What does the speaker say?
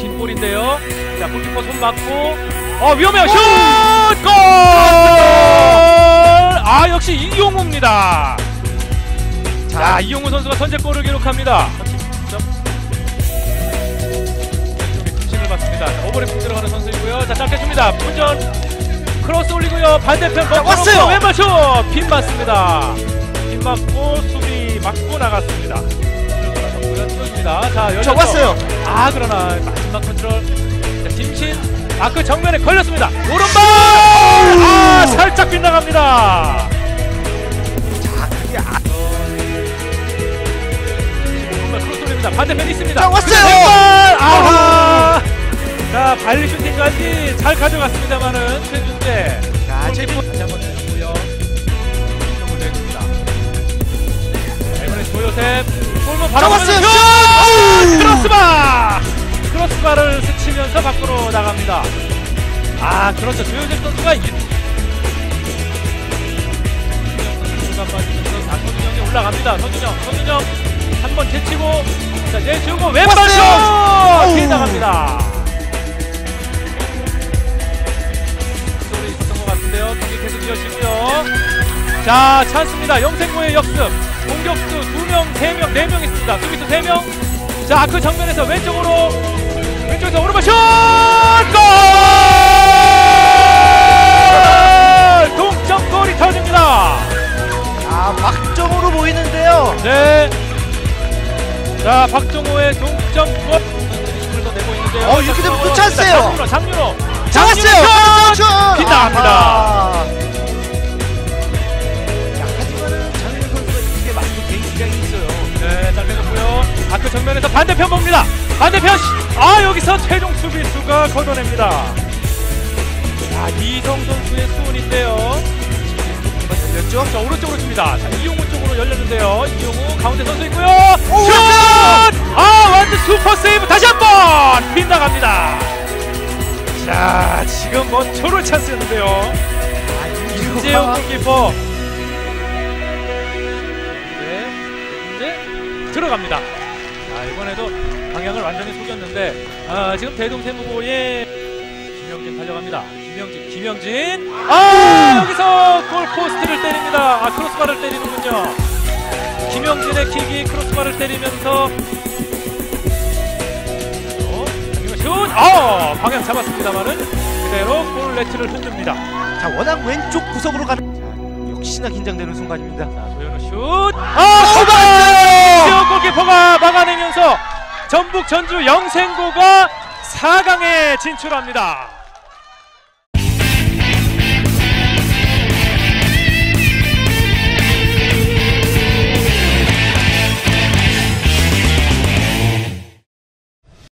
긴 볼인데요. 자, 골키퍼 손 맞고, 어, 위험해요. 슛! 골! 아, 역시 이용우입니다. 자, 이용우 선수가 선제골을 기록합니다. 중심을 받습니다. 자, 오버래핑 들어가는 선수이고요. 자, 짧게 줍니다. 분전 크로스 올리고요. 반대편 자, 멈춰놓고 왔어요. 왼발 슛! 빈 맞습니다. 빈 맞고 수비 맞고 나갔습니다. 뚫어줍니다. 자, 자 열렸죠. 왔어요. 아 그러나 마지막 컨트롤. 자, 김신. 마크 정면에 걸렸습니다. 오른발! 아 살짝 빗나갑니다. 자 그게 아, 정말 크로스 올립니다. 반대편 있습니다. 자, 왔어요! 왼발! 아! 자 발리 슈팅까지 잘 가져갔습니다만은 최준재. 자 제. 다시 한번 내주고요. 점을 내줍니다. 자, 이번엔 조요셉 보면서 슛! 크로스바! 크로스바를 스치면서 밖으로 나갑니다. 아, 그렇죠. 조효재 선수가 이... 중간 빠지면서 자, 서준영이 올라갑니다. 서준영, 서준영 한 번 제치고 자, 내주고 왼발! 슛! 뒤에. 나갑니다. 소리 있었던 것 같은데요. 계속 이어지고요. 자, 찬스입니다. 영생고의 역습. 공격수 2명, 3명, 4명 있습니다. 수비수 3명. 자, 그 정면에서 왼쪽으로 왼쪽에서 오른발 슛! 골! 동점골이 터집니다. 아 막정으로 보이는데요. 네. 자, 박정호의 동점골. 힘을 더 내고 있는데요. 어, 이렇게 되면 또 찬스예요. 장윤호, 장윤호. 자 왔어요. 슛! 빗나갑니다. 반대편 봅니다. 반대편, 시- 아 여기서 최종 수비수가 걷어냅니다. 자, 이성 선수의 수훈인데요. 열렸죠? 자, 오른쪽으로 줍니다. 자, 이용우 쪽으로 열렸는데요. 이용우 가운데 선수 있고요. 오, 슛! 아, 완전 슈퍼 세이브 다시 한번 빗나갑니다. 자, 지금 먼초를 찬스였는데요. 아, 김재용 골키퍼. 네, 이제 들어갑니다. 자, 이번에도 방향을 완전히 속였는데, 아, 지금 대동세무고의 김영진 달려갑니다. 김영진, 김영진. 아, 여기서 골 포스트를 때립니다. 아, 크로스바를 때리는군요. 김영진의 킥이 크로스바를 때리면서 어, 슛! 어, 방향 잡았습니다만은 그대로 골 네트를 흔듭니다. 자 워낙 왼쪽 구석으로 가는. 자, 역시나 긴장되는 순간입니다. 자, 조현우 슛! 아, 지원 골키퍼가 막아내면서 전북 전주 영생고가 4강에 진출합니다.